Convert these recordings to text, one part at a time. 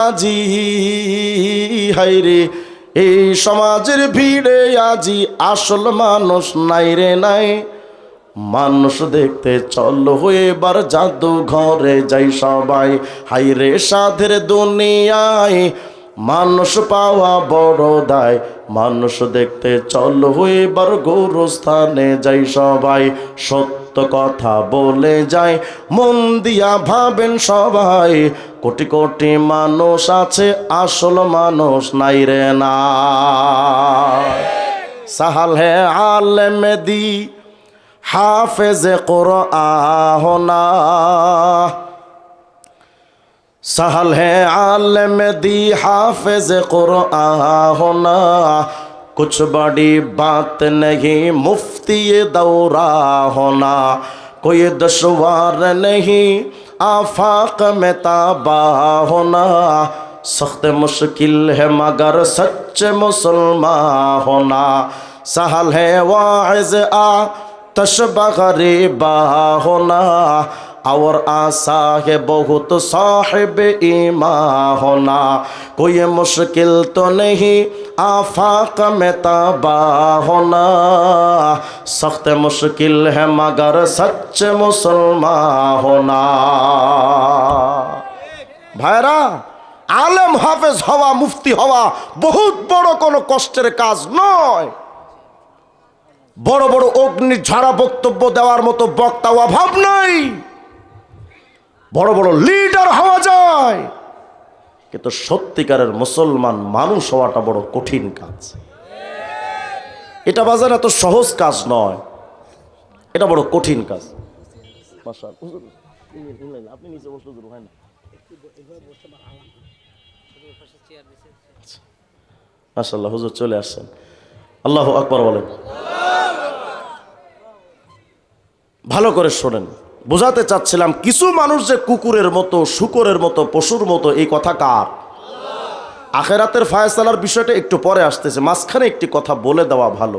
আজি হাইরে এই সমাজের ভিড়ে আজি আসল মানুষ নাই রে নাই। মানুষ দেখতে চল হয়ে এবার জাদু ঘরে যাই সবাই। হাইরে সাধের দুনিয়ায় মানুষ পাওয়া বড় দায়। মানুষ দেখতে চল হয়ে এবার গৌরস্থানে যাই সবাই। সত্য সত্য কথা বলে যায়। মন দিয়া ভাবেন সবাই, কোটি কোটি মানুষ আছে, আসল মানুষ নাই রে না। সাহাল হে আলমেদি হাফেজে কর আহনা সাহাল হে আলমেদি হাফেজে কর আহনা कुछ बड़ी बात नहीं, मुफ्ती दौरा होना। कोई दुश्वार नहीं, आफाक में ताबा होना। सख्त मुश्किल है, मगर सच मुसलमान होना। सहल है, वाइज आ, तशबा गरीबा होना। আওর আশা হে বহুত সাহেব ইমা হোনা কই মুশকিল তো নেই আফাক মেতা বাহনা সখত মুশকিল হে মগর সচ মুসলমা হোনা ভাইরা, আলেম হাফেজ হওয়া, মুফতি হওয়া বহুত বড় কোন কষ্টের কাজ নয়। বড় বড় অগ্নি ঝাড়া বক্তব্য দেওয়ার মতো বক্তা অভাব নয় বড় বড় লিডার হওয়া যায়। কিন্তু সত্যিকারের মুসলমান মানুষ হওয়াটা বড় কঠিন কাজ। এটা বাজার এত সহজ কাজ নয়। এটা বড় কঠিন কাজ। আপনি মাশাল্লাহ হুজুর চলে আসছেন। আল্লাহ আকবর বলেন। ভালো করে শোনেন। বোঝাতে চাচ্ছিলাম, কিছু মানুষ যে কুকুরের মতো, শুকরের মতো, পশুর মতো, এই কথা কার? আখেরাতের ফায়সালার বিষয়টা একটু পরে আসতেছে, মাঝখানে একটি কথা বলে দেওয়া ভালো।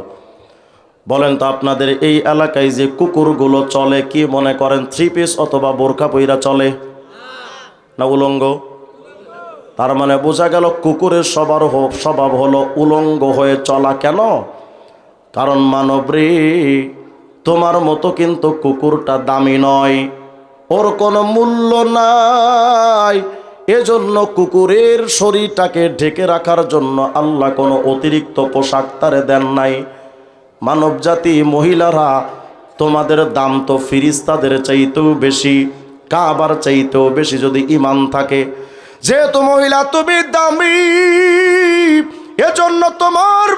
বলেন তো আপনাদের, এই এলাকায় যে কুকুরগুলো চলে, কি মনে করেন থ্রি পিস অথবা বোরখা পইরা চলে? না উলঙ্গ? তার মানে বোঝা গেল কুকুরের সবার স্বভাব হলো উলঙ্গ হয়ে চলা কেন? কারণ মানবরে তোমার মতো কিন্তু কুকুরটা দামি নয়। ওর কোনো মূল্য নাই। এজন্য কুকুরের শরীরটাকে ঢেকে রাখার জন্য আল্লাহ কোনো অতিরিক্ত পোশাক তারে দেন নাই। মানব জাতি মহিলারা, তোমাদের দাম তো ফিরিস্তাদের চাইতেও বেশি, কাবার চাইতেও বেশি যদি ইমান থাকে। যেহেতু মহিলা, তুমি দামি। এজন্য তোমার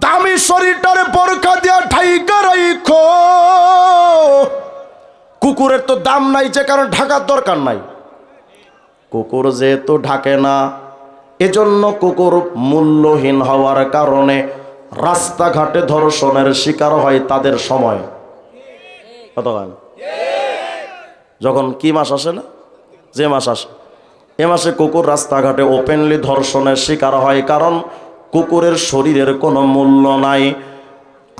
দামি শরীরটার বরখা দিয়া ঢাইকা রাইখো। কুকুরের তো দাম নাই যে কারণ ঢাকার দরকার নাই। কুকুর যেহেতু ঢাকে না, এজন্য কুকুর মূল্যহীন হওয়ার কারণে রাস্তাঘাটে ধর্ষণের শিকার হয় তাদের সময়। যখন কি মাস আসে না? যে মাস আসে। এ মাসে কুকুর রাস্তাঘাটে ওপেনলি ধর্ষণের শিকার হয় কারণ কুকুরের শরীরের কোনো মূল্য নাই।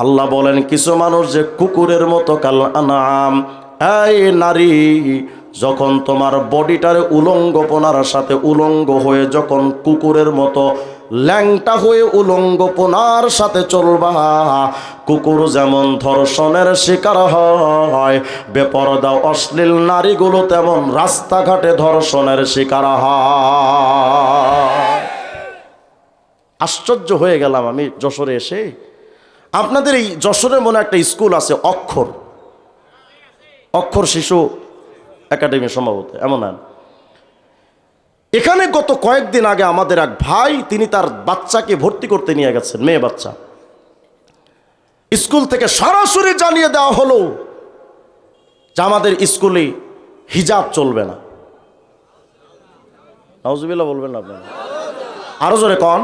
আল্লাহ বলেন, কিছু মানুষ যে কুকুরের মতো কাল আনাম এই নারী, যখন তোমার বডিটারে উলঙ্গপনার সাথে উলঙ্গ হয়ে যখন কুকুরের মতো ল্যাংটা হয়ে উলঙ্গপনার সাথে চলবা, কুকুর যেমন ধর্ষণের শিকার হয়, বেপরদা অশ্লীল নারীগুলো তেমন রাস্তাঘাটে ধর্ষণের শিকার হয়। আশ্চর্য হয়ে গেলাম আমি যশোরে এসে। আপনাদের এই যশোরের মনে একটা স্কুল আছে, অক্ষর। অক্ষর শিশু একাডেমি সম্ভবত, এমন না। এখানে গত কয়েকদিন আগে আমাদের এক ভাই, তিনি তার বাচ্চাকে ভর্তি করতে নিয়ে গেছেন, মেয়ে বাচ্চা। স্কুল থেকে সরাসরি জানিয়ে দেওয়া হলো যে আমাদের স্কুলে হিজাব চলবে না। বলবেন না আরও জোরে কন।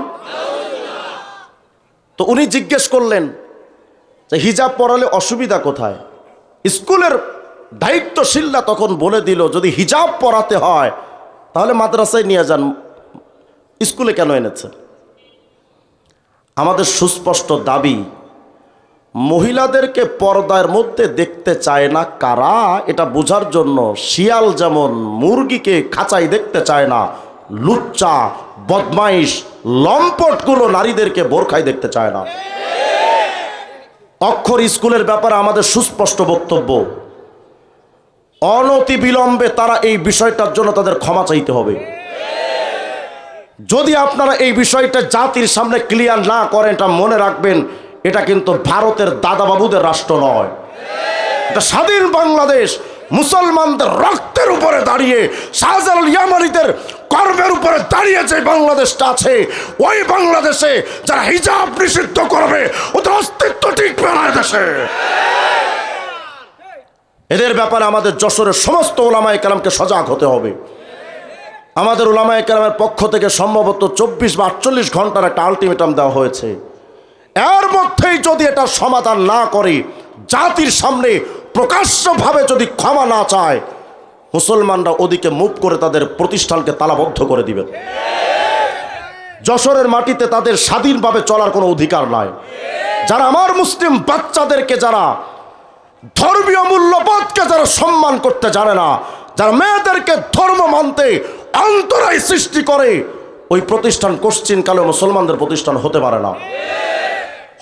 তো উনি জিজ্ঞেস করলেন যে হিজাব পরালে অসুবিধা কোথায়? স্কুলের দায়িত্বশীলরা তখন বলে দিল, যদি হিজাব পরাতে হয়, তাহলে মাদ্রাসায় নিয়ে যান। স্কুলে কেন এনেছেন আমাদের সুস্পষ্ট দাবি, মহিলাদেরকে পর্দার মধ্যে দেখতে চায় না কারা, এটা বোঝার জন্য শিয়াল যেমন মুরগিকে খাঁচাই দেখতে চায় না, লুচ্চা, বদমাইশ, লম্পটগুলো নারীদেরকে বোরখায় দেখতে চায় না। অক্ষর স্কুলের ব্যাপারে আমাদের সুস্পষ্ট বক্তব্য অনতি বিলম্বে তারা এই বিষয়টার জন্য তাদের ক্ষমা চাইতে হবে। যদি আপনারা এই বিষয়টা জাতির সামনে ক্লিয়ার না করেন, এটা মনে রাখবেন, এটা কিন্তু ভারতের দাদাবাবুদের রাষ্ট্র নয়। এটা স্বাধীন বাংলাদেশ, মুসলমানদের রক্তের উপরে দাঁড়িয়ে, শাহজালাল ইয়ামানিদের কর্মের উপরে দাঁড়িয়ে যে বাংলাদেশটা আছে, ওই বাংলাদেশে যারা হিজাব নিষিদ্ধ করবে, ওদের অস্তিত্ব টিকবে না দেশে। এদের ব্যাপারে আমাদের যশোরের সমস্ত ওলামায় কালামকে সজাগ হতে হবে। আমাদের ওলামায় কালামের পক্ষ থেকে সম্ভবত চব্বিশ বা আটচল্লিশ ঘণ্টার একটা আলটিমেটাম দেওয়া হয়েছে। এর মধ্যেই যদি এটা সমাধান না করে, জাতির সামনে প্রকাশ্যভাবে যদি ক্ষমা না চায়, মুসলমানরা ওদিকে মুভ করে তাদের প্রতিষ্ঠানকে তালাবদ্ধ করে দিবেন যশোরের মাটিতে তাদের স্বাধীনভাবে চলার কোনো অধিকার নাই। যারা আমার মুসলিম বাচ্চাদেরকে যারা ধর্মীয় মূল্যবোধকে যারা সম্মান করতে জানে না, যারা মেয়েদেরকে ধর্ম মানতে অন্তরায় সৃষ্টি করে, ওই প্রতিষ্ঠান কোশ্চিন কালে মুসলমানদের প্রতিষ্ঠান হতে পারে না।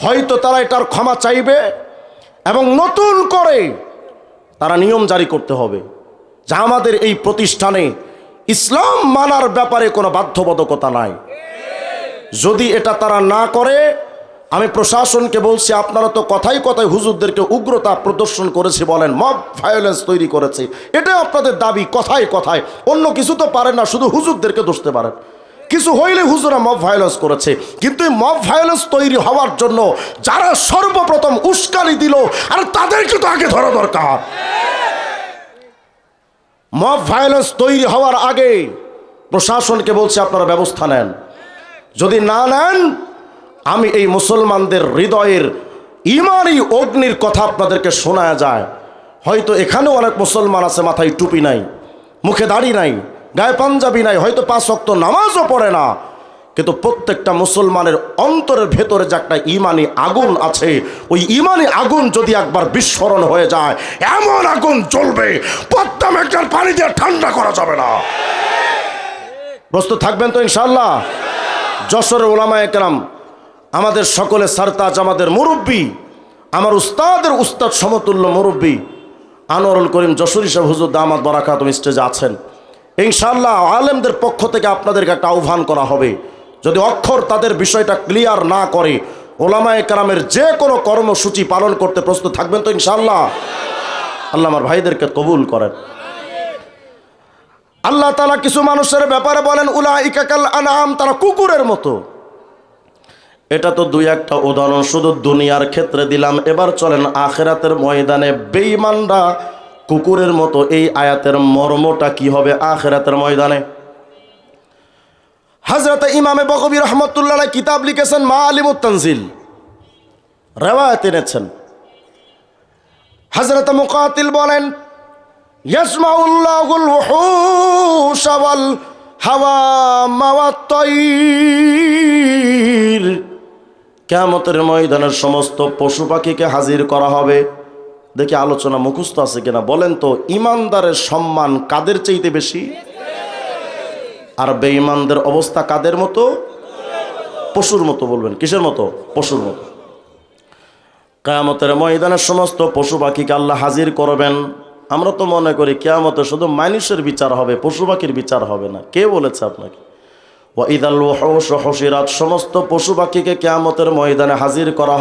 হয়তো তারা এটার ক্ষমা চাইবে এবং নতুন করে তারা নিয়ম জারি করতে হবে যা আমাদের এই প্রতিষ্ঠানে ইসলাম মানার ব্যাপারে কোনো বাধ্যবাধকতা নাই। যদি এটা তারা না করে আমি প্রশাসনকে বলছি, আপনারা তো কথাই কথায় হুজুরদেরকে উগ্রতা প্রদর্শন করেছে বলেন, মব ভায়োলেন্স তৈরি করেছে। এটা আপনাদের দাবি কথায় কথায় অন্য কিছু তো পারেন না, শুধু হুজুরদেরকে দোষতে পারেন। কিছু হইলে হুজুরা মব ভায়োলেন্স করেছে। কিন্তু এই মব ভায়োলেন্স তৈরি হওয়ার জন্য যারা সর্বপ্রথম উস্কানি দিল, আর তাদেরকে তো আগে ধরা দরকার। মব ভায়োলেন্স তৈরি হওয়ার আগে প্রশাসনকে বলছে, আপনারা ব্যবস্থা নেন। যদি না নেন আমি এই মুসলমানদের হৃদয়ের ইমানই অগ্নির কথা আপনাদেরকে শোনা যায়। হয়তো এখানেও অনেক মুসলমান আছে, মাথায় টুপি নাই, মুখে দাড়ি নাই, গায়ে পাঞ্জাবি নাই, হয়তো পাঁচ শক্ত নামাজও পড়ে না। কিন্তু প্রত্যেকটা মুসলমানের অন্তরের ভেতরে যে একটা ইমানি আগুন আছে, ওই ইমানি আগুন যদি একবার বিস্ফোরণ হয়ে যায়, এমন আগুন জ্বলবে পদ্মা মেঘার পানি দিয়ে ঠান্ডা করা যাবে না। প্রস্তুত থাকবেন তো ইনশাল্লাহ যশোরের ওলামা একরাম আমাদের সকলে সারতাজ আমাদের মুরব্বী, আমার উস্তাদের উস্তাদ সমতুল্য মুরব্বী, আনোয়ারুল করিম যশোরী সাহেব, হুজুর দামাদ বরাকাত স্টেজে আছেন। ইনশাল্লাহ আলেমদের পক্ষ থেকে আপনাদেরকে একটা আহ্বান করা হবে। যদি অক্ষর তাদের বিষয়টা ক্লিয়ার না করে, ওলামায়ে কারামের যে কোনো কর্মসূচি পালন করতে প্রস্তুত থাকবেন তো ইনশাল্লাহ আল্লাহ আমার ভাইদেরকে কবুল করেন। আল্লাহ তালা কিছু মানুষের ব্যাপারে বলেন উলা ইকাকাল আনাম তারা কুকুরের মতো। এটা তো দুই একটা উদাহরণ, শুধু দুনিয়ার ক্ষেত্রে দিলাম। এবার চলেন আখেরাতের ময়দানে বেঈমানরা কুকুরের মতো এই আয়াতের মর্মটা কি হবে আখেরাতের ময়দানে? হাজরত ইমামে বকবি রহমতুল্লাহ কিতাব লিখেছেন, মা আলিমুত তানজিল। রেওয়ায়ত এনেছেন। হজরত মুকাতিল বলেন হাওয়া মাওয়াত কেমতের ময়দানের সমস্ত পশু পাখিকে হাজির করা হবে। দেখি আলোচনা মুখস্থ আছে কিনা। বলেন তো, ইমানদারের সম্মান কাদের চাইতে বেশি? আর বেঈমানদের অবস্থা কাদের মতো? পশুর মতো বলবেন। কিসের মতো? পশুর মতো। কেয়ামতের ময়দানের সমস্ত পশু পাখিকে আল্লাহ হাজির করবেন। আমরা তো মনে করি কেয়ামতে শুধু মানুষের বিচার হবে, পশু পাখির বিচার হবে না। কে বলেছে আপনাকে? ওয়াইদাল সমস্ত পশু পাখিকে কেয়ামতের ময়দানে হাজির করা